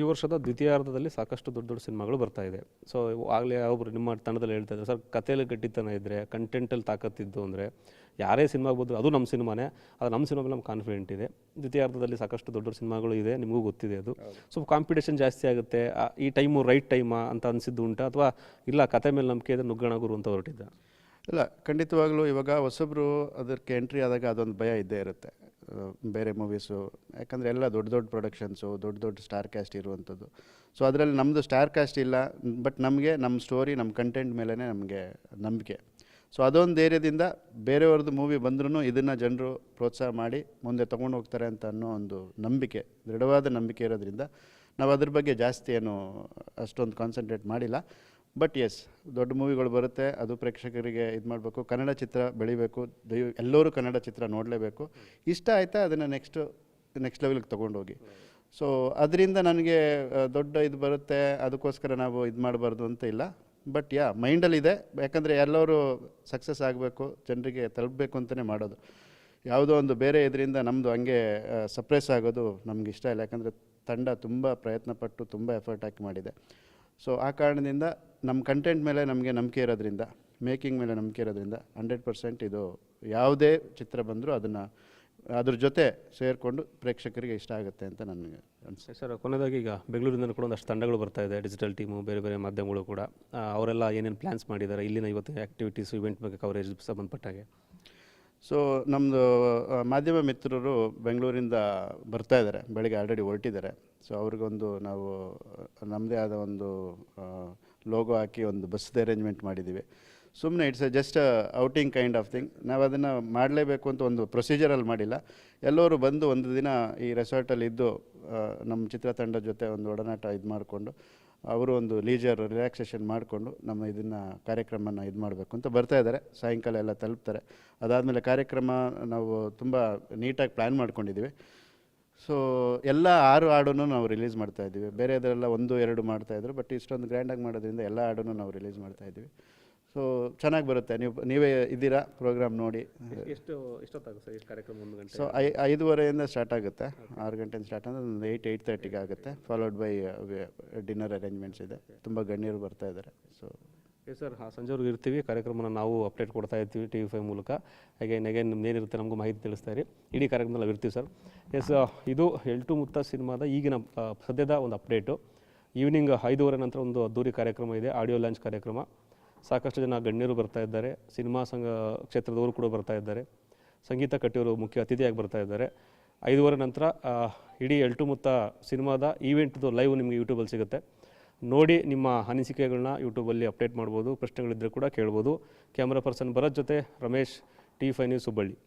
ಈ ವರ್ಷದ ದ್ವಿತೀಯಾರ್ಧದಲ್ಲಿ ಸಾಕಷ್ಟು ದೊಡ್ಡ ದೊಡ್ಡ ಸಿನಿಮಾಗಳು ಬರ್ತಾ ಇದೆ. ಸೊ ಆಗಲೇ ಒಬ್ಬರು ನಿಮ್ಮ ತಂಡದಲ್ಲಿ ಹೇಳ್ತಾ ಇದ್ದಾರೆ. ಸರ್ ಕಥೆಯಲ್ಲಿ ಗಟ್ಟಿತನ ಇದ್ದರೆ ಕಂಟೆಂಟಲ್ಲಿ ತಾಕತ್ತಿದ್ದು ಅಂದರೆ ಯಾರೇ ಸಿನಿಮಾ ಬಂದರೂ ಅದು ನಮ್ಮ ಸಿನಿಮಾನೇ ಅದು ನಮ್ಮ ಸಿನಿಮಾ ನಮ್ಮ ನಮ್ಗೆ ಕಾನ್ಫಿಡೆಂಟ್ ಇದೆ. ದ್ವಿತೀಯಾರ್ಧದಲ್ಲಿ ಸಾಕಷ್ಟು ದೊಡ್ಡ ದೊಡ್ಡ ಸಿನಿಮಾಗಳು ಇದೆ ನಿಮಗೂ ಗೊತ್ತಿದೆ ಅದು. ಸೊ ಕಾಂಪಿಟೇಷನ್ ಜಾಸ್ತಿ ಆಗುತ್ತೆ. ಈ ಟೈಮು ರೈಟ್ ಟೈಮಾ ಅಂತ ಅನಿಸಿದ್ದು ಉಂಟಾ? ಅಥವಾ ಇಲ್ಲ ಕತೆ ಮೇಲೆ ನಂಬಿಕೆ ಇದೆ ನುಗ್ಗಣ ಗುರು ಅಂತ ಹೊರಟಿದ್ದ? ಇಲ್ಲ ಖಂಡಿತವಾಗ್ಲೂ ಇವಾಗ ಹೊಸಬ್ರು ಅದಕ್ಕೆ ಎಂಟ್ರಿ ಆದಾಗ ಅದೊಂದು ಭಯ ಇದ್ದೇ ಇರುತ್ತೆ. ಬೇರೆ ಮೂವೀಸು ಯಾಕಂದರೆ ಎಲ್ಲ ದೊಡ್ಡ ದೊಡ್ಡ ಪ್ರೊಡಕ್ಷನ್ಸು ದೊಡ್ಡ ದೊಡ್ಡ ಸ್ಟಾರ್ ಕ್ಯಾಸ್ಟ್ ಇರುವಂಥದ್ದು. ಸೊ ಅದರಲ್ಲಿ ನಮ್ಮದು ಸ್ಟಾರ್ ಕ್ಯಾಸ್ಟ್ ಇಲ್ಲ ಬಟ್ ನಮಗೆ ನಮ್ಮ ಸ್ಟೋರಿ ನಮ್ಮ ಕಂಟೆಂಟ್ ಮೇಲೇ ನಮಗೆ ನಂಬಿಕೆ. ಸೊ ಅದೊಂದು ಧೈರ್ಯದಿಂದ ಬೇರೆಯವ್ರದ್ದು ಮೂವಿ ಬಂದ್ರೂ ಇದನ್ನು ಜನರು ಪ್ರೋತ್ಸಾಹ ಮಾಡಿ ಮುಂದೆ ತೊಗೊಂಡು ಹೋಗ್ತಾರೆ ಅಂತ ಅನ್ನೋ ಒಂದು ನಂಬಿಕೆ, ದೃಢವಾದ ನಂಬಿಕೆ ಇರೋದ್ರಿಂದ ನಾವು ಅದ್ರ ಬಗ್ಗೆ ಜಾಸ್ತಿ ಏನು ಅಷ್ಟೊಂದು ಕಾನ್ಸಂಟ್ರೇಟ್ ಮಾಡಿಲ್ಲ. ಬಟ್ ಎಸ್ ದೊಡ್ಡ ಮೂವಿಗಳು ಬರುತ್ತೆ, ಅದು ಪ್ರೇಕ್ಷಕರಿಗೆ ಇದು ಮಾಡಬೇಕು. ಕನ್ನಡ ಚಿತ್ರ ಬೆಳಿಬೇಕು ದಯ ಎಲ್ಲರೂ ಕನ್ನಡ ಚಿತ್ರ ನೋಡಲೇಬೇಕು. ಇಷ್ಟ ಆಯಿತಾ ಅದನ್ನು ನೆಕ್ಸ್ಟ್ ನೆಕ್ಸ್ಟ್ ಲೆವೆಲ್ಗೆ ತೊಗೊಂಡೋಗಿ. ಸೊ ಅದರಿಂದ ನನಗೆ ದೊಡ್ಡ ಇದು ಬರುತ್ತೆ, ಅದಕ್ಕೋಸ್ಕರ ನಾವು ಇದು ಮಾಡಬಾರ್ದು ಅಂತ ಇಲ್ಲ. ಬಟ್ ಯಾ ಮೈಂಡಲ್ಲಿದೆ ಯಾಕಂದರೆ ಎಲ್ಲರೂ ಸಕ್ಸಸ್ ಆಗಬೇಕು, ಜನರಿಗೆ ತಲುಪಬೇಕು ಅಂತಲೇ ಮಾಡೋದು. ಯಾವುದೋ ಒಂದು ಬೇರೆ ಇದರಿಂದ ನಮ್ಮದು ಹಂಗೆ ಸಪ್ರೆಸ್ ಆಗೋದು ನಮ್ಗೆ ಇಷ್ಟ ಇಲ್ಲ. ಯಾಕಂದರೆ ತಂಡ ತುಂಬ ಪ್ರಯತ್ನ ಪಟ್ಟು ತುಂಬ ಎಫರ್ಟ್ ಹಾಕಿ ಮಾಡಿದೆ. ಸೊ ಆ ಕಾರಣದಿಂದ ನಮ್ಮ ಕಂಟೆಂಟ್ ಮೇಲೆ ನಮಗೆ ನಂಬಿಕೆ ಇರೋದ್ರಿಂದ ಮೇಕಿಂಗ್ ಮೇಲೆ ನಂಬಿಕೆ ಇರೋದ್ರಿಂದ ಹಂಡ್ರೆಡ್ ಪರ್ಸೆಂಟ್ ಇದು ಯಾವುದೇ ಚಿತ್ರ ಬಂದರೂ ಅದನ್ನು ಅದ್ರ ಜೊತೆ ಸೇರಿಕೊಂಡು ಪ್ರೇಕ್ಷಕರಿಗೆ ಇಷ್ಟ ಆಗುತ್ತೆ ಅಂತ ನನಗೆ ಅನಿಸುತ್ತೆ. ಸರ್, ಕೊನೆಯದಾಗಿ ಈಗ ಬೆಂಗಳೂರಿಂದ ಕೂಡ ಒಂದಷ್ಟು ತಂಡಗಳು ಬರ್ತಾ ಇದೆ ಡಿಜಿಟಲ್ ಟೀಮು ಬೇರೆ ಬೇರೆ ಮಾಧ್ಯಮಗಳು ಕೂಡ. ಅವರೆಲ್ಲ ಏನೇನು ಪ್ಲ್ಯಾನ್ಸ್ ಮಾಡಿದ್ದಾರೆ ಇಲ್ಲಿನ ಇವತ್ತು ಆ್ಯಕ್ಟಿವಿಟೀಸ್ ಇವೆಂಟ್ ಬಗ್ಗೆ ಕವರೇಜ್ ಸಂಬಂಧಪಟ್ಟಾಗೆ? ಸೊ ನಮ್ಮದು ಮಾಧ್ಯಮ ಮಿತ್ರರು ಬೆಂಗಳೂರಿಂದ ಬರ್ತಾ ಇದ್ದಾರೆ. ಬೆಳಗ್ಗೆ ಆಲ್ರೆಡಿ ಹೊರಟಿದ್ದಾರೆ. ಸೊ ಅವ್ರಿಗೊಂದು ನಾವು ನಮ್ಮದೇ ಆದ ಒಂದು ಲೋಗೋ ಹಾಕಿ ಒಂದು ಬಸ್ದು ಅರೇಂಜ್ಮೆಂಟ್ ಮಾಡಿದ್ದೀವಿ. ಸುಮ್ಮನೆ it's a just outing kind of thing ನಾವು ಅದನ್ನು ಮಾಡಲೇಬೇಕು ಅಂತ ಒಂದು ಪ್ರೊಸೀಜರಲ್ಲಿ ಮಾಡಿಲ್ಲ. ಎಲ್ಲರೂ ಬಂದು ಒಂದು ದಿನ ಈ ರೆಸಾರ್ಟಲ್ಲಿ ಇದ್ದು ನಮ್ಮ ಚಿತ್ರತಂಡದ ಜೊತೆ ಒಂದು ಒಡನಾಟ ಇದು ಮಾಡಿಕೊಂಡು ಅವರು ಒಂದು ಲೀಜರ್ ರಿಲ್ಯಾಕ್ಸೇಷನ್ ಮಾಡಿಕೊಂಡು ನಮ್ಮ ಇದನ್ನು ಕಾರ್ಯಕ್ರಮನ ಇದು ಮಾಡಬೇಕು ಅಂತ ಬರ್ತಾ ಇದ್ದಾರೆ. ಸಾಯಂಕಾಲ ಎಲ್ಲ ತಲುಪ್ತಾರೆ. ಅದಾದಮೇಲೆ ಕಾರ್ಯಕ್ರಮ ನಾವು ತುಂಬ ನೀಟಾಗಿ ಪ್ಲ್ಯಾನ್ ಮಾಡ್ಕೊಂಡಿದ್ದೀವಿ. ಸೊ ಎಲ್ಲ ಆರು ಹಾಡನ್ನು ನಾವು ರಿಲೀಸ್ ಮಾಡ್ತಾ ಇದ್ದೀವಿ. ಬೇರೆದರೆಲ್ಲ ಒಂದು, ಎರಡು ಮಾಡ್ತಾ ಇದ್ರು ಬಟ್ ಇಷ್ಟೊಂದು ಗ್ರ್ಯಾಂಡಾಗಿ ಮಾಡೋದ್ರಿಂದ ಎಲ್ಲ ಹಾಡನ್ನು ನಾವು ರಿಲೀಸ್ ಮಾಡ್ತಾ ಇದ್ದೀವಿ. ಸೊ ಚೆನ್ನಾಗಿ ಬರುತ್ತೆ. ನೀವು ನೀವೇ ಇದ್ದೀರಾ? ಪ್ರೋಗ್ರಾಮ್ ನೋಡಿ. ಎಷ್ಟು ಎಷ್ಟೊತ್ತಾಗುತ್ತೆ ಎಷ್ಟು ಕಾರ್ಯಕ್ರಮ ಒಂದು ಗಂಟೆ? ಸೊ ಐ ಐದುವರೆಯಿಂದ ಸ್ಟಾರ್ಟ್ ಆಗುತ್ತೆ. ಆರು ಗಂಟೆಯಿಂದ ಸ್ಟಾರ್ಟ್ ಅಂದರೆ ಒಂದು ಏಯ್ಟ್ ಏಯ್ಟ್ ತರ್ಟಿಗೆ ಆಗುತ್ತೆ. ಫಾಲೋಡ್ ಬೈ ಡಿನ್ನರ್ ಅರೇಂಜ್ಮೆಂಟ್ಸ್ ಇದೆ. ತುಂಬ ಗಣ್ಯರು ಬರ್ತಾ ಇದ್ದಾರೆ. ಸೊ ಎಸ್ ಸರ್ ಹಾಂ ಸಂಜೆವರೆಗೂ ಇರ್ತೀವಿ. ಕಾರ್ಯಕ್ರಮನ ನಾವು ಅಪ್ಡೇಟ್ ಕೊಡ್ತಾ ಇರ್ತೀವಿ ಟಿ ವಿ ಫೈವ್ ಮೂಲಕ. ಹಾಗೆ ನಿಮ್ದು ಏನಿರುತ್ತೆ ನಮಗೂ ಮಾಹಿತಿ ತಿಳಿಸ್ತಾ ಇರಿ. ಇಡೀ ಕಾರ್ಯಕ್ರಮದಲ್ಲಿ ನಾವು ಇರ್ತೀವಿ ಸರ್ ಎಸ್ ಇದು ಎಲ್ಟು ಮುತ್ತ ಸಿನಿಮಾದ ಈಗಿನ ಸದ್ಯದ ಒಂದು ಅಪ್ಡೇಟು ಈವ್ನಿಂಗ್ ಐದೂವರೆ ನಂತರ ಒಂದು ಅದ್ದೂರಿ ಕಾರ್ಯಕ್ರಮ ಇದೆ. ಆಡಿಯೋ ಲಾಂಚ್ ಕಾರ್ಯಕ್ರಮ. ಸಾಕಷ್ಟು ಜನ ಗಣ್ಯರು ಬರ್ತಾ ಇದ್ದಾರೆ, ಸಿನಿಮಾ ಸಂಘ ಕ್ಷೇತ್ರದವರು ಕೂಡ ಬರ್ತಾ ಇದ್ದಾರೆ, ಸಂಗೀತ ಕಟ್ಟಿಯವರು ಮುಖ್ಯ ಅತಿಥಿಯಾಗಿ ಬರ್ತಾ ಇದ್ದಾರೆ. ಐದುವರೆ ನಂತರ ಇಡೀ ಎಲ್ಟು ಮುತ್ತ ಸಿನಿಮಾದ ಈವೆಂಟ್ದು ಲೈವ್ ನಿಮಗೆ ಯೂಟ್ಯೂಬಲ್ಲಿ ಸಿಗುತ್ತೆ. ನೋಡಿ ನಿಮ್ಮ ಅನಿಸಿಕೆಗಳನ್ನ ಯೂಟ್ಯೂಬಲ್ಲಿ ಅಪ್ಡೇಟ್ ಮಾಡ್ಬೋದು ಪ್ರಶ್ನೆಗಳಿದ್ದರೆ ಕೂಡ ಕೇಳ್ಬೋದು. ಕ್ಯಾಮ್ರಾ ಪರ್ಸನ್ ಭರತ್ ಜೊತೆ Ramesh, T five news Hubballi.